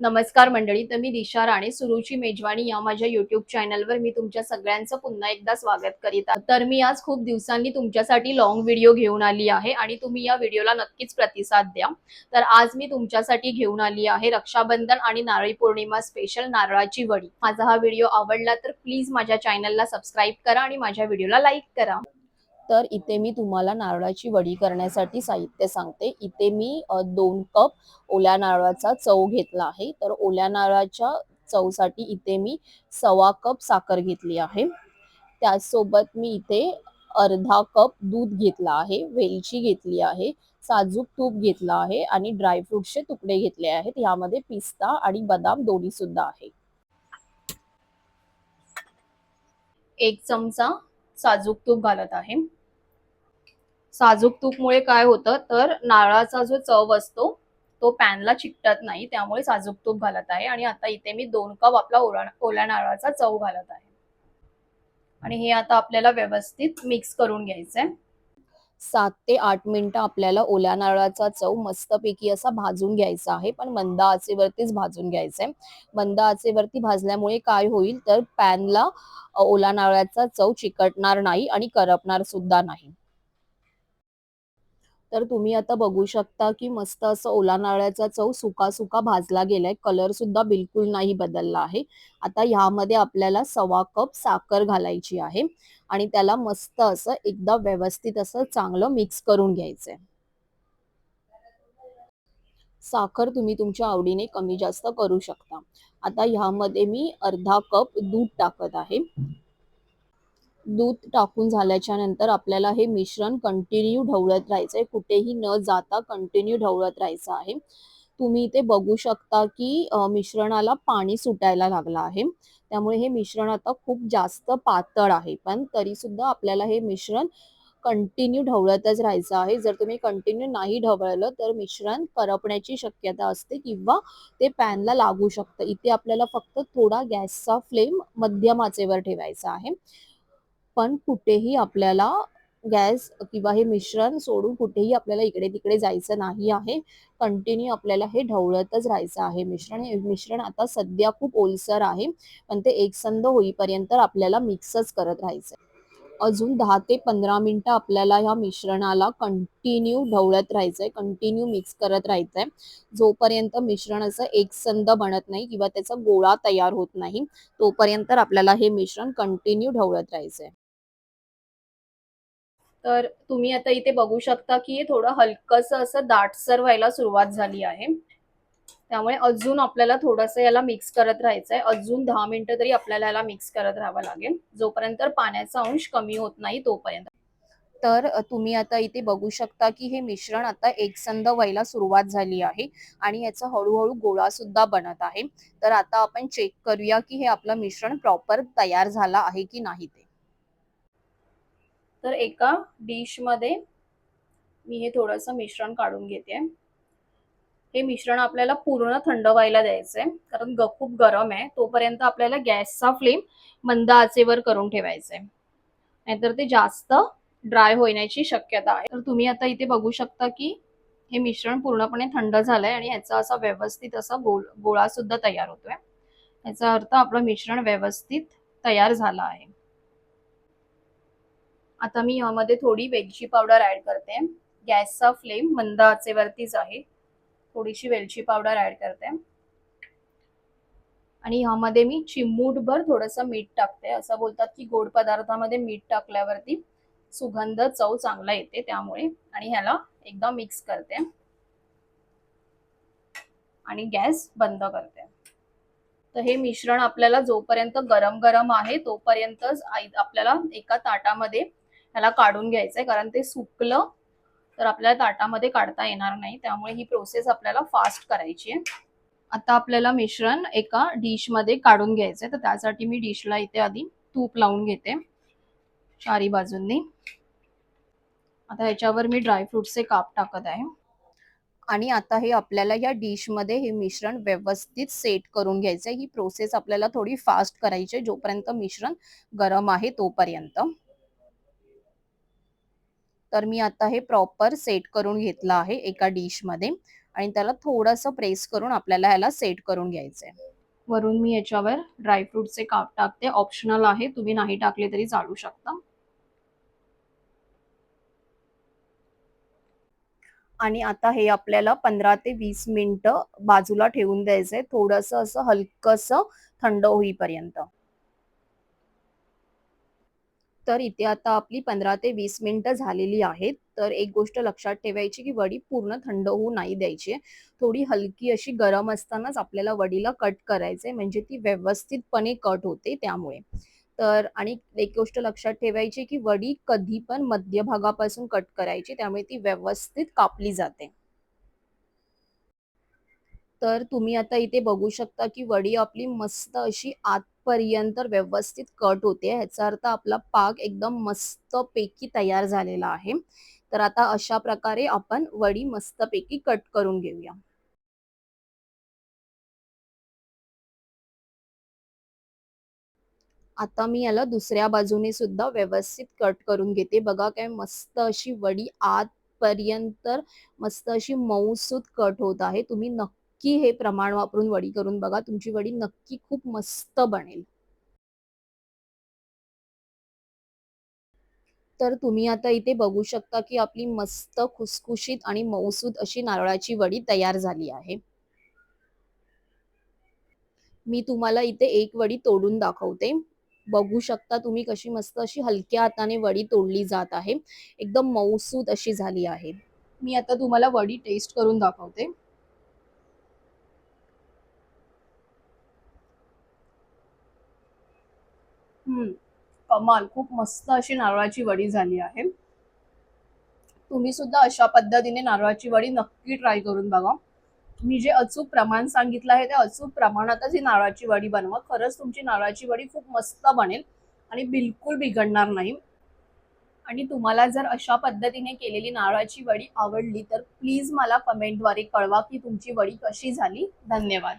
नमस्कार मंडळी तर मी दिशा राणे सुरुची मेजवानी या माझ्या युट्यूब चॅनलवर मी तुमच्या सगळ्यांचं पुन्हा एकदा स्वागत करीत आहे. तर मी आज खूप दिवसांनी तुमच्यासाठी लॉंग व्हिडिओ घेऊन आली आहे आणि तुम्ही या व्हिडिओला नक्कीच प्रतिसाद द्या. तर आज मी तुमच्यासाठी घेऊन आली आहे रक्षाबंधन आणि नारळी पौर्णिमा स्पेशल नारळाची वडी. माझा हा व्हिडिओ आवडला तर प्लीज माझ्या चॅनलला सबस्क्राईब करा आणि माझ्या व्हिडिओला लाईक करा. तर इथे मी तुम्हाला नारळाची वडी करण्यासाठी साहित्य सांगते. इथे मी दोन कप ओल्या नारळाचा चव घेतला आहे. तर ओल्या नारळाच्या चवसाठी इथे मी सवा कप साखर घेतली आहे. त्याचसोबत मी इथे अर्धा कप दूध घेतला आहे. वेलची घेतली आहे. साजूक तूप घेतला आहे. आणि ड्रायफ्रुटचे तुकडे घेतले आहेत. यामध्ये पिस्ता आणि बदाम दोन्ही सुद्धा आहे. एक चमचा साजूक तूप घालत आहे. साजूक तूपमुळे काय होतं? तर नारळाचा जो चव असतो तो पॅनला चिकटत नाही त्यामुळे साजूक तूप घालत आहे. आणि आता इथे मी दोन कप आपला ओला ओल्या नारळाचा चव घालत आहे. आणि हे आता आपल्याला व्यवस्थित मिक्स करून घ्यायचंय. सात ते आठ मिनिटं आपल्याला ओल्या नारळाचा चव मस्तपैकी असा भाजून घ्यायचा आहे. पण मंद आचेवरतीच भाजून घ्यायचंय. मंद आचेवरती भाजल्यामुळे काय होईल? तर पॅनला ओला नारळाचा चव चिकटणार नाही आणि करपणार सुद्धा नाही. तर तुम्ही आता बघू शकता की मस्त असं ओला नारळाचा चव सुका सुका भाजला गेलाय. कलर सुद्धा बिलकुल नाही बदलला आहे. आता ह्यामध्ये आपल्याला सवा कप साखर घालायची आहे आणि त्याला मस्त असं एकदा व्यवस्थित असं चांगलं मिक्स करून घ्यायचंय. साखर तुम्ही तुमच्या आवडीने कमी जास्त करू शकता. आता ह्यामध्ये मी अर्धा कप दूध टाकत आहे. दूध टाकून झाल्याच्यानंतर आपल्याला हे मिश्रण कंटिन्यू ढवळत राहायचंय. कुठेही न जाता कंटिन्यू ढवळत राहायचं आहे. तुम्ही इथे बघू शकता की मिश्रणाला पाणी सुटायला लागलं आहे. त्यामुळे हे मिश्रण आता खूप जास्त पातळ आहे. पण तरी सुद्धा आपल्याला हे मिश्रण कंटिन्यू ढवळतच राहायचं आहे. जर तुम्ही कंटिन्यू नाही ढवळलं तर मिश्रण करपण्याची शक्यता असते किंवा ते पॅनला लागू शकतं. इथे आपल्याला फक्त थोडा गॅसचा फ्लेम मध्यम आचेवर ठेवायचा आहे. पण कुठेही आपल्याला गॅस किंवा हे मिश्रण सोडून कुठेही आपल्याला इकडे तिकडे जायचं नाही आहे. कंटिन्यू आपल्याला हे ढवळतच राहायचं आहे. मिश्रण हे मिश्रण आता सध्या खूप ओलसर आहे. पण ते एकसंध होईपर्यंत आपल्याला मिक्सच करत राहायचं अजून दहा ते पंधरा मिनिटं आपल्याला ह्या मिश्रणाला कंटिन्यू ढवळत राहायचंय. कंटिन्यू मिक्स करत राहायचंय. जोपर्यंत मिश्रण असं एकसंध बनत नाही किंवा त्याचा गोळा तयार होत नाही तोपर्यंत आपल्याला हे मिश्रण कंटिन्यू ढवळत राहायचंय. तर तुम्ही आता इथे बघू शकता की हे थोडं हलकस असं दाटसर व्हायला सुरुवात झाली आहे. त्यामुळे अजून आपल्याला थोडंसं याला मिक्स करत राहायचं आहे अजून दहा मिनिटं तरी आपल्याला याला मिक्स करत राहावं लागेल. जोपर्यंत पाण्याचा अंश कमी होत नाही तोपर्यंत. तर तुम्ही आता इथे बघू शकता की हे मिश्रण आता एकसंध व्हायला सुरुवात झाली आहे आणि याचा हळूहळू गोळा सुद्धा बनत आहे. तर आता आपण चेक करूया की हे आपलं मिश्रण प्रॉपर तयार झालं आहे की नाही ते. तर एका डिशमध्ये मी हे थोडंसं मिश्रण काढून घेते. हे मिश्रण आपल्याला पूर्ण थंड व्हायला द्यायचंय कारण ग खूप गरम आहे तोपर्यंत आपल्याला गॅसचा फ्लेम मंद आचेवर करून ठेवायचंय. नाहीतर ते जास्त ड्राय होण्याची शक्यता आहे. तर तुम्ही आता इथे बघू शकता की हे मिश्रण पूर्णपणे थंड झालंय आणि याचा असा व्यवस्थित असा गोल गोळा सुद्धा तयार होतोय. याचा अर्थ आपलं मिश्रण व्यवस्थित तयार झालं आहे. आता मी यामध्ये थोडी वेलची पावडर ऍड करते. गॅसचा फ्लेम मंद आचेवरतीच आहे. थोडीशी वेलची पावडर ऍड करते. आणि ह्यामध्ये मी चिमूटभर थोडंसं मीठ टाकते. असं बोलतात की गोड पदार्थामध्ये मीठ टाकल्यावरती सुगंध चव चांगला येते त्यामुळे. आणि ह्याला एकदा मिक्स करते. आणि गॅस बंद करते. तर हे मिश्रण आपल्याला जोपर्यंत गरम गरम आहे तोपर्यंतच आपल्याला एका ताटामध्ये ह्याला काढून घ्यायचंय कारण ते सुकलं तर आपल्याला ताटामध्ये काढता येणार नाही. त्यामुळे ही प्रोसेस आपल्याला फास्ट करायची आहे. आता आपल्याला मिश्रण एका डिशमध्ये काढून घ्यायचंय. तर त्यासाठी मी डिशला इथे आधी तूप लावून घेते. चारी बाजूंनी. आता ह्याच्यावर मी ड्रायफ्रुटचे काप टाकत आहे. आणि आता हे आपल्याला या डिशमध्ये हे मिश्रण व्यवस्थित सेट करून घ्यायचंय. ही प्रोसेस आपल्याला थोडी फास्ट करायची आहे जोपर्यंत मिश्रण गरम आहे तोपर्यंत. तर मी आता हे प्रॉपर सेट करून घेतलं आहे एका डिशमध्ये. आणि त्याला थोडंसं प्रेस करून आपल्याला ह्याला सेट करून घ्यायचंय. वरून मी याच्यावर ड्रायफ्रुटचे काप टाकते. ऑप्शनल आहे. तुम्ही नाही टाकले तरी चालू शकता. आणि आता हे आपल्याला पंधरा ते वीस मिनिटं बाजूला ठेवून द्यायचंय. थोडंसं असं हलकंसं थंड होईपर्यंत. तर इथे आता आपली पंधरा ते वीस मिनिटं झालेली आहेत. तर एक गोष्ट लक्षात ठेवायची की वडी पूर्ण थंड होऊ नाही द्यायची. थोडी हलकी अशी गरम असतानाच आपल्याला वडीला कट करायचंय. म्हणजे ती व्यवस्थितपणे कट होते त्यामुळे. तर आणि एक गोष्ट लक्षात ठेवायची की वडी कधी पण मध्यभागापासून कट करायची. त्यामुळे ती व्यवस्थित कापली जाते. तर तुम्ही आता इथे बघू शकता की वडी आपली मस्त अशी आत पर्यंत व्यवस्थित कट होते. ह्याचा अर्थ आपला पाक एकदम मस्त पैकी तयार झालेला आहे. तर आता अशा प्रकारे आपण वडी मस्तपैकी कट करून घेऊया. आता मी याला दुसऱ्या बाजूने सुद्धा व्यवस्थित कट करून घेते. बघा काय मस्त अशी वडी आतपर्यंत मस्त अशी मऊसूत कट होत आहे. तुम्ही नक्की हे प्रमाण वापरून वडी करून बघा तुमची वडी नक्की खूप मस्त बनेल. तर तुम्ही आता इथे बघू शकता की आपली मस्त खुसखुशीत आणि मौसूद अशी नारळाची वडी तयार झाली आहे. मी तुम्हाला इथे एक वडी तोडून दाखवते. बघू शकता तुम्ही कशी मस्त अशी हलक्या हाताने वडी तोडली जात आहे. एकदम मौसूद अशी झाली आहे. मी आता तुम्हाला वडी टेस्ट करून दाखवते. कमाल. खूप मस्त अशी नारळाची वडी झाली आहे. तुम्ही सुद्धा अशा पद्धतीने नारळाची वडी नक्की ट्राय करून बघा. मी जे अचूक प्रमाण सांगितलं आहे त्या अचूक प्रमाणातच ही नारळाची वडी बनवा. खरंच तुमची नारळाची वडी खूप मस्त बनेल आणि बिलकुल बिघडणार नाही. आणि तुम्हाला जर अशा पद्धतीने केलेली नारळाची वडी आवडली तर प्लीज मला कमेंटद्वारे कळवा की तुमची वडी कशी झाली. धन्यवाद.